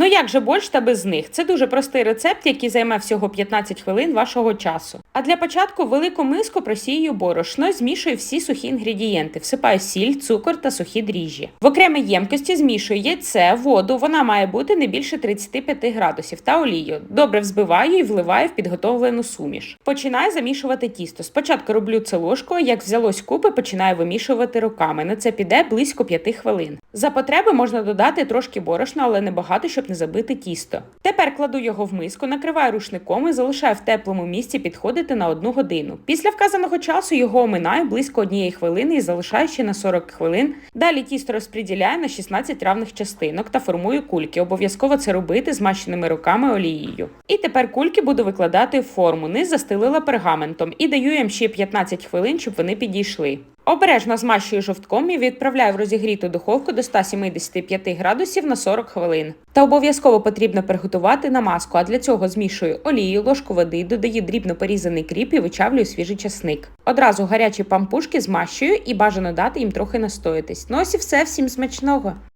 Ну як же борщ та без них? Це дуже простий рецепт, який займе всього 15 хвилин вашого часу. А для початку велику миску просію борошно, змішую всі сухі інгредієнти, всипаю сіль, цукор та сухі дріжджі. В окремій ємкості змішую яйце, воду, вона має бути не більше 35 градусів та олію. Добре взбиваю і вливаю в підготовлену суміш. Починаю замішувати тісто. Спочатку роблю це ложкою, як взялось купи, починаю вимішувати руками. На це піде близько 5 хвилин. За потреби можна додати трошки борошна, але не багато, не забити тісто. Тепер кладу його в миску, накриваю рушником і залишаю в теплому місці підходити на одну годину. Після вказаного часу його оминаю близько однієї хвилини і залишаю ще на 40 хвилин. Далі тісто розподіляю на 16 равних частинок та формую кульки. Обов'язково це робити змащеними руками олією. І тепер кульки буду викладати в форму. Низ застелила пергаментом і даю їм ще 15 хвилин, щоб вони підійшли. Обережно змащую жовтком і відправляю в розігріту духовку до 175 градусів на 40 хвилин. Та обов'язково потрібно приготувати намазку, а для цього змішую олію, ложку води, додаю дрібно порізаний кріп і вичавлюю свіжий часник. Одразу гарячі пампушки змащую і бажано дати їм трохи настоятись. Ну ось і все, всім смачного!